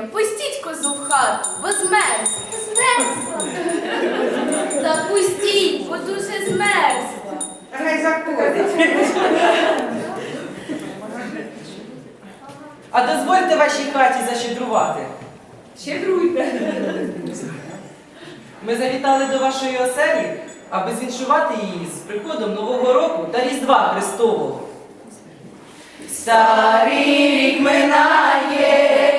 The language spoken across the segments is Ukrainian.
просіння, пустіть козу в хату, бо змерз. Змерзла. Та пустіть, бо дуже змерзла. Хай заходить. А дозвольте вашій хаті защедрувати. Щедруйте. Ми завітали до вашої оселі, аби звіншувати її з приходом Нового року та Різдва Христового. Старий рік минає,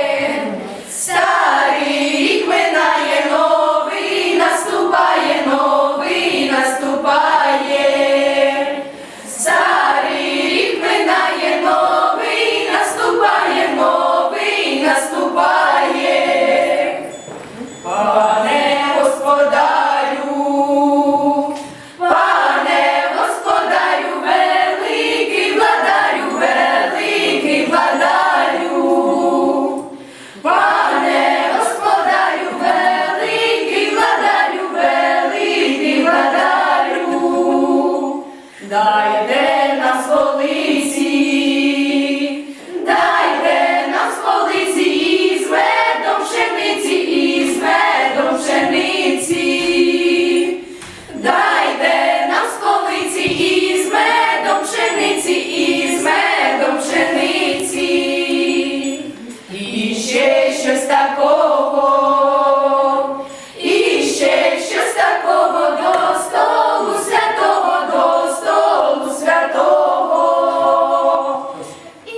щось такого, і ще щось такого до столу святого, до столу святого. І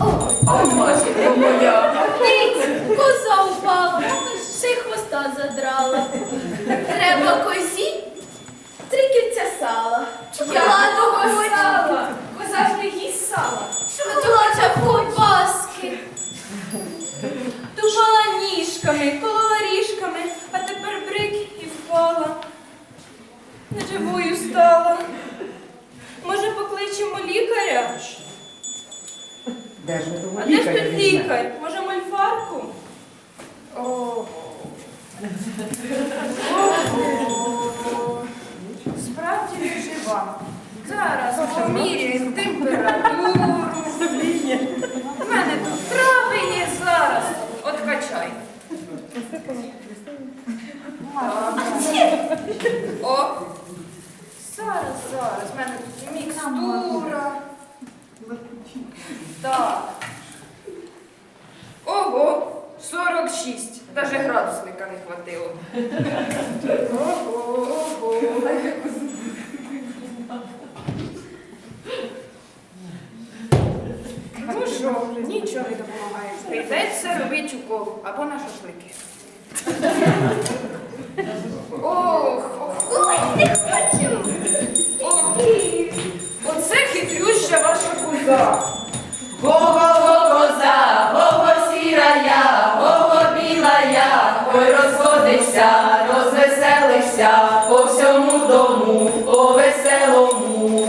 Ой, Машенька моя, ниць, коза упала, ще й хвоста задрала. Треба козі три кільця сала. Неживою стала. Може, покличемо лікаря? Де ж ми того А де ж лікаря тут лікар? Може, мольфарку? О, Справді не жива. Зараз поміряємо температуру. У мене тут трави є зараз. От качай. О! Зараз. У мене тут мікстура. Так. Ого! 46. Даже градусника не хватило. Ого, ого. Ну що, нічого не допомагає. Прийдеться робити укол або на шашлики. Розходишся, розвеселишся по всьому дому, по веселому.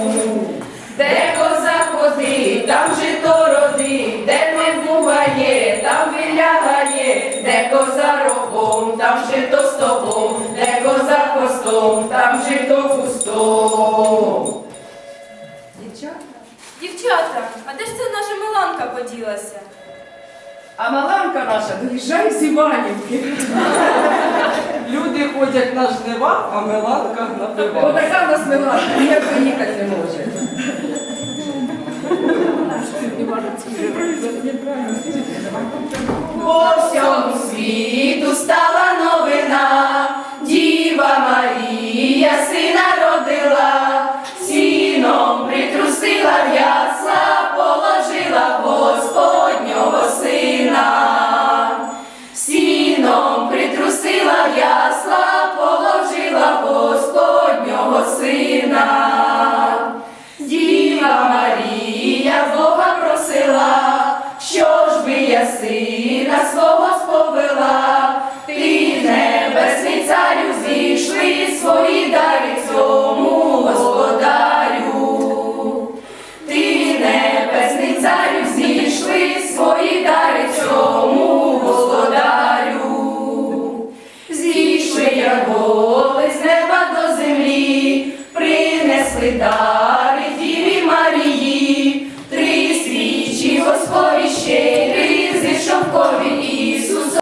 Де коза ходи, там жито роди, де не буває, там вилягає, де коза рогом, там жито стогом, де коза хвостом, там жито кустом. Дівчата, а де ж це наша Миланка поділася? А маланка наша доїжджає з Іванівки. Люди ходять на жнива, а Меланка на Бо пива. така в нас Меланка, ніяк поїхати не може. По всьому світу стала свої дари цьому господарю. Ти небесний царю зійшли свої дари цьому господарю. Зійшли з неба до землі, принесли дари